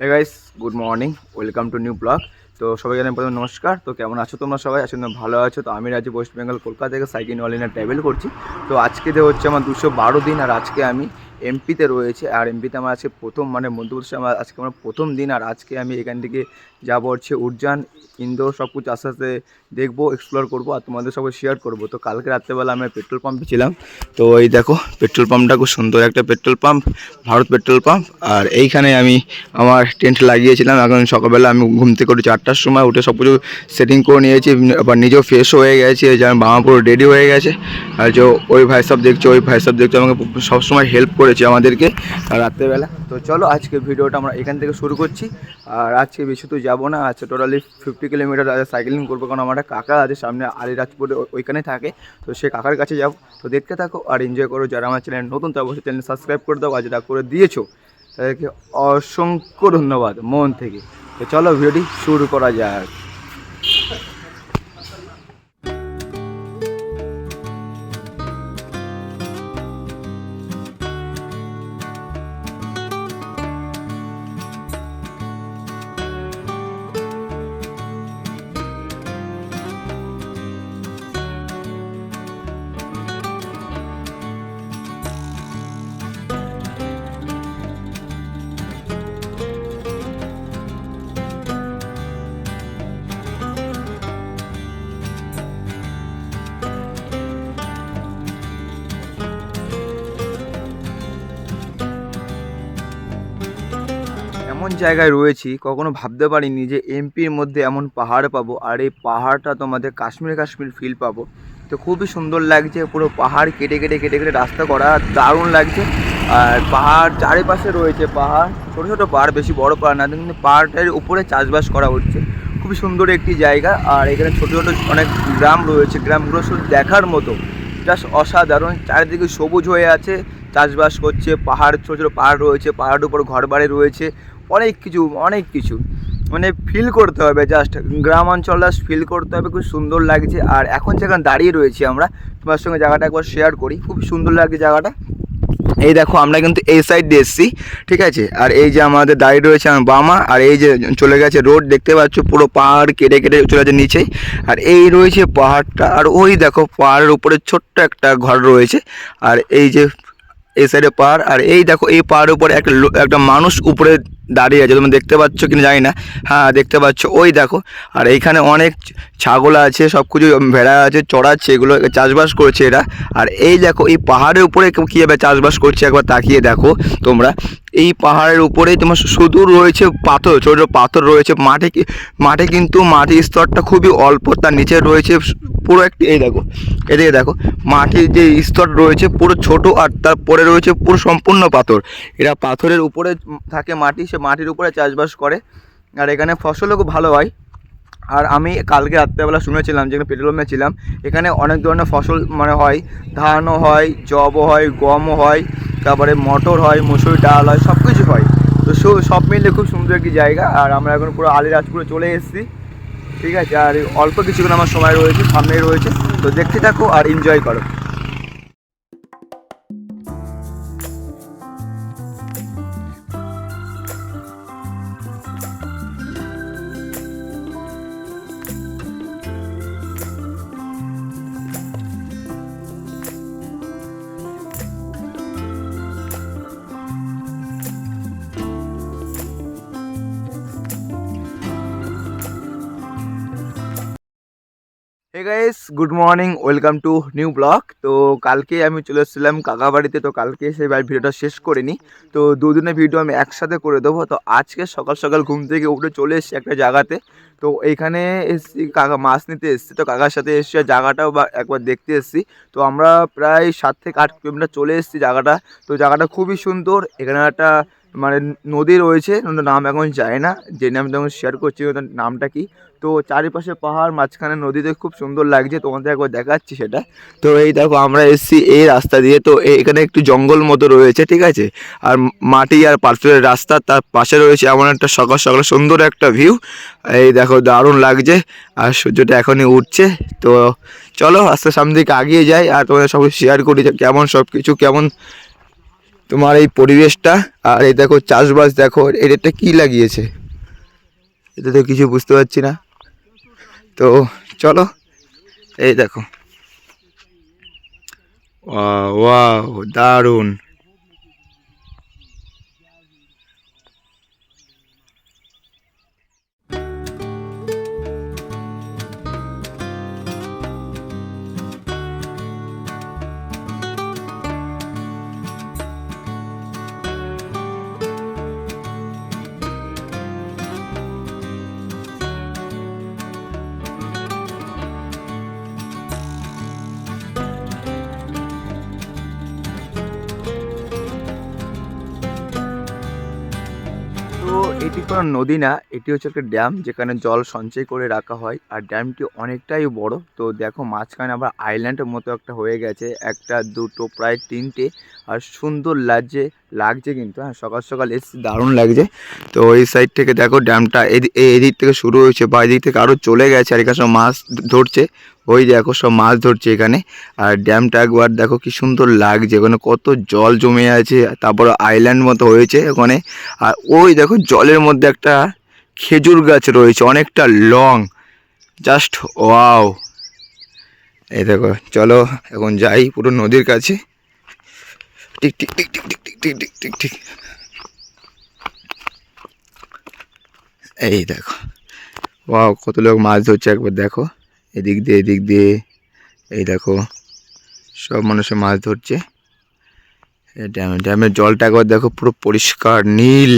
Hey guys good morning welcome to new vlog তো সবাই জানেন প্রথমে নমস্কার। তো কেমন আছো তোমরা সবাই? আছো তোমরা ভালো আছো। তো আমি রাজ্য ওয়েস্ট বেঙ্গল কলকাতা থেকে সাইকেল অনলাইনে ট্রাভেল করছি। তো আজকে যে হচ্ছে আমার দুশো বারো দিন, আর আজকে আমি এমপিতে রয়েছে আর এমপিতে আমার আজকে প্রথম মানে মধ্যপ্রদেশে আমার আজকে আমার প্রথম দিন আর আজকে আমি এখান থেকে যাব হচ্ছে উজ্জান ইন্দোর সব কিছু আস্তে আস্তে দেখব এক্সপ্লোর করব আর তোমাদের সবাই শেয়ার করব। তো কালকে রাত্রেবেলা আমি পেট্রোল পাম্পে ছিলাম। তো এই দেখো পেট্রোল পাম্পটা খুব সুন্দর একটা petrol pump Bharat petrol pump আর এইখানে আমি আমার টেন্ট লাগিয়েছিলাম। এখন সকালবেলা আমি ঘুম থেকে উঠে চারটার সময় উঠে সব কিছু সেটিং করে নিয়েছি। আবার নিজেও ফ্রেশ হয়ে গেছে যে আমার বাবা পুরো রেডি হয়ে গেছে। আর যে ওই ভাই সব দেখছ, ওই ভাই সব দেখছ, আমাকে সবসময় হেল্প করেছে আমাদেরকে রাত্রেবেলা। তো চলো আজকে ভিডিওটা আমরা এখান থেকে শুরু করছি। আর আজকে বেশি তো যাব না, আজকে টোটালি ফিফটি কিলোমিটার সাইকেলিং করব, কারণ আমার কাকা আছে, সামনে আলিরাজপুরে ওইখানে থাকে। তো সে কাকার কাছে যাব। তো দেখতে থাকো আর এনজয় করো। যারা আমার চ্যানেল নতুন তো অবশ্যই চ্যানেল সাবস্ক্রাইব করে দাও। আর যেটা করে দিয়েছ, তাদেরকে অসংখ্য ধন্যবাদ মন থেকে। তো চলো ভিডিওটি শুরু করা যাক। এমন জায়গায় রয়েছি, কখনো ভাবতে পারিনি যে এমপির মধ্যে এমন পাহাড় পাবো, আর এই পাহাড়টা তোমাদের কাশ্মীর কাশ্মীর ফিল পাবো। তো খুবই সুন্দর লাগছে, পুরো পাহাড় কেটে কেটে কেটে কেটে রাস্তা করা দারুণ লাগছে। আর পাহাড় চারিপাশে রয়েছে পাহাড়, ছোটো ছোটো পাহাড়, বেশি বড় পাহাড় না, কিন্তু পাহাড়টার উপরে চাষবাস করা হচ্ছে। খুবই সুন্দর একটি জায়গা, আর এখানে ছোটো ছোটো অনেক গ্রাম রয়েছে, গ্রামগুলো শুধু দেখার মতো। জাস্ট অসাধারণ, চারিদিকে সবুজ হয়ে আছে, চাষবাস করছে, পাহাড়, ছোটো ছোটো পাহাড় রয়েছে, পাহাড়ের উপর ঘর বাড়ি রয়েছে অনেক কিছু অনেক কিছু। মানে ফিল করতে হবে জাস্ট গ্রাম অঞ্চল জাস্ট ফিল করতে হবে, খুব সুন্দর লাগছে। আর এখন যেখানে দাঁড়িয়ে রয়েছি আমরা, তোমার সঙ্গে জায়গাটা একবার শেয়ার করি। খুব সুন্দর লাগছে জায়গাটা। এই দেখো, আমরা কিন্তু এই সাইড দিয়ে এসেছি, ঠিক আছে? আর এই যে আমাদের দাঁড়িয়ে রয়েছে আমার বামা আর এই যে চলে গেছে রোড দেখতে পাচ্ছ পুরো পাহাড় কেটে কেটে চলে যাচ্ছে নিচেই আর এই রয়েছে পাহাড়টা, আর ওই দেখো পাহাড়ের উপরে ছোট্ট একটা ঘর রয়েছে। আর এই যে, এই সাইডে পাহাড়, আর এই দেখো, এই পাহাড়ের উপরে একটা একটা মানুষ উপরে দাঁড়িয়ে আছে, তুমি দেখতে পাচ্ছ কিনা জানি না। হ্যাঁ দেখতে পাচ্ছ। ওই দেখো, আর এইখানে অনেক ছাগল আছে সব কিছু ভেড়া আছে, চড়াচ্ছে, এগুলো চাষবাস করছে এরা। আর এই দেখো, এই পাহাড়ের উপরে কীভাবে চাষবাস করছে একবার তাকিয়ে দেখো তোমরা। এই পাহাড়ের উপরেই তোমার শুধু রয়েছে পাথর, ছোটো ছোটো পাথর রয়েছে। মাঠে কি মাঠে কিন্তু মাটির স্তরটা খুবই অল্প, তার নিচে রয়েছে পুরো একটি, এই দেখো, এদিকে দেখো, মাটির যে স্তর রয়েছে পুরো ছোট আর তারপরে রয়েছে পুরো সম্পূর্ণ পাথর। এরা পাথরের উপরে থাকে মাটি সে মাটির উপরে চাষবাস করে। আর এখানে ফসলও খুব ভালো হয়। আর আমি কালকে রাত্রেবেলা শুনেছিলাম, যেখানে পেট্রোল পাম্পে ছিলাম, এখানে অনেক ধরনের ফসল মানে হয়। ধানও হয়, জবও হয়, গমও হয়, তারপরে মটর হয়, মুসুরি ডাল হয় সব কিছু হয়। তো সব মিলে খুব সুন্দর একটি জায়গা। আর আমরা এখন পুরো আলিরাজপুরে চলে এসেছি। ঠিক আছে? আর অল্প কিছুক্ষণ আমার সময় রয়েছে, সামনেই রয়েছে। তো দেখতে থাকো আর এনজয় করো। Hey guys good morning welcome to new vlog তো কালকে আমি চলে এসেছিলাম কাকা বাড়িতে, তো কালকে সেই ভিডিওটা শেষ করিনি। তো দুদিনের ভিডিও আমি একসাথে করে দেবো। তো আজকে সকাল সকাল ঘুম থেকে উঠে চলে এসেছি একটা জায়গাতে। তো এইখানে এসেছি, কাকা মাছ নিতে এসেছি। তো কাকার সাথে এসেছি, আর জায়গাটাও বা একবার দেখতে এসেছি। তো আমরা প্রায় সাত থেকে আট কিলোমিটার চলে এসেছি জায়গাটা। তো জায়গাটা খুবই সুন্দর। এখানে একটা মানে নদী রয়েছে নাম এখন যায় না। যে নাম তখন শেয়ার করছি ওটার নামটা কি? তো চারিপাশে পাহাড়, মাঝখানে নদীতে খুব সুন্দর লাগছে, তোমাদের একবার দেখাচ্ছি সেটা। তো এই দেখো, আমরা এসেছি এই রাস্তা দিয়ে। তো এখানে একটু জঙ্গল মতো রয়েছে, ঠিক আছে? আর মাটি আর পাথরের রাস্তা তার পাশে রয়েছে এমন একটা সকাল সকাল সুন্দর একটা ভিউ এই দেখো, দারুণ লাগছে। আর সূর্যটা এখনই উঠছে। তো চলো, আস্তে সামনে দিকে আগিয়ে যাই। আর তোমাদের সব শেয়ার করি কেমন সব কিছু কেমন তোমার এই পরিবেশটা, আর এই দেখো চাষবাস, দেখো এটা কি লাগিয়েছে? এটা তো কিছু বুঝতে পারছি না। তো চলো, এই দেখো। ওয়াও, দারুণ। এটি কোনো নদী না, এটি হচ্ছে একটা ড্যাম যেখানে জল সঞ্চয় করে রাখা হয়। আর ড্যামটি অনেকটাই বড়। তো দেখো মাঝখানে আবার আইল্যান্ডের মতো একটা হয়ে গেছে। একটা, দুটো, প্রায় তিনটে। আর সুন্দর লাগছে লাগছে কিন্তু হ্যাঁ সকাল সকাল এসে দারুণ লাগছে। তো এই সাইড থেকে দেখো ড্যামটা এদি- এদিক থেকে শুরু হয়েছে বা এদিক থেকে আরও চলে গেছে। আর এখানে সব মাছ ধরছে। ওই দেখো সব মাছ ধরছে এখানে। আর ড্যামটা একবার দেখো কি সুন্দর লাগছে ওখানে কত জল জমে আছে, তারপর আইল্যান্ড মতো হয়েছে ওখানে। আর ওই দেখো জলের মধ্যে একটা খেজুর গাছ রয়েছে, অনেকটা লং জাস্ট ওয়াও এই দেখো, চলো এখন যাই পুরো নদীর কাছে। Tick tick tick tick tick tick tick tick tick এই দেখো। ওয়াও কত লোক মাছ ধরছে একবার দেখো। এদিক দিয়ে এদিক দিয়ে। এই দেখো, সব মানুষে মাছ ধরছে। ড্যামে ড্যাম ড্যামের জলটা একবার দেখো পুরো পরিষ্কার, নীল।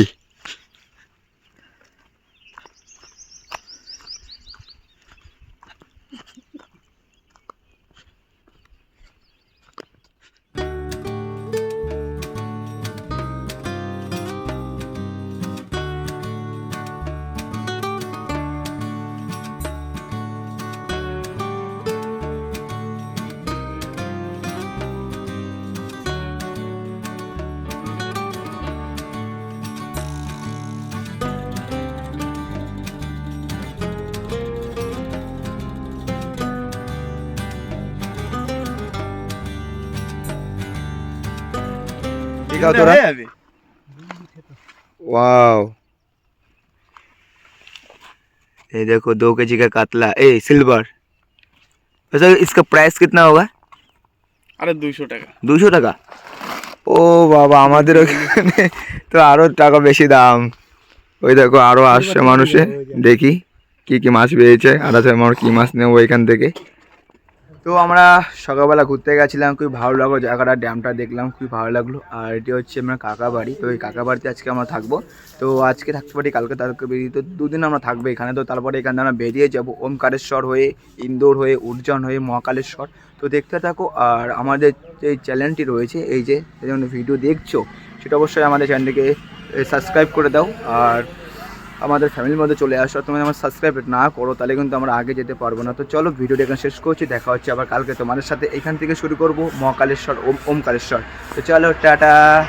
दिखाओ थोड़ा वाओ ये देखो दो के जी का कातला ए सिल्वर वैसे इसका प्राइस कितना होगा আরে দুইশো টাকা দুশো টাকা ও বাবা আমাদের ওখানে তো আরো টাকা বেশি দাম ওই দেখো আরো আসছে মানুষে দেখি কি কি মাছ পেয়েছে আর আছে আমার কি মাছ নেবো এখান থেকে তো আমরা সকালবেলা ঘুরতে গেছিলাম, খুবই ভালো লাগল, জায়গাটা, ড্যামটা দেখলাম, খুবই ভালো লাগল। আর এটি হচ্ছে আমার কাকা বাড়ি, তো এই কাকা বাড়িতে আজকে আমরা থাকব। তো আজকে থাকতে পারি, কালকে তারকে বেরিয়ে তো দুদিন আমরা থাকব এখানে। তো তারপরে এখান থেকে আমরা বেরিয়ে যাব ওমকারেশ্বর হয়ে, ইন্দোর হয়ে উজ্জয়ন হয়ে, মহাকালেশ্বর। তো দেখতে থাকো, আর আমাদের যে চ্যানেলটি রয়েছে, এই যে ভিডিও দেখছ, সেটা অবশ্যই আমাদের চ্যানেলটিকে সাবস্ক্রাইব করে দাও। আর আমাদের ফ্যামিলির মধ্যে চলে আসো। তুমি আমার সাবস্ক্রাইব না করো, তাহলে কিন্তু আমরা আগে যেতে পারব না। তো চলো, ভিডিওটা এখানে শেষ করছি। দেখা হচ্ছে আবার কালকে তোমাদের সাথে। এখান থেকে শুরু করব মহাকালেশ্বর, ওম, ওমকালেশ্বর। তো চলো, টাটা!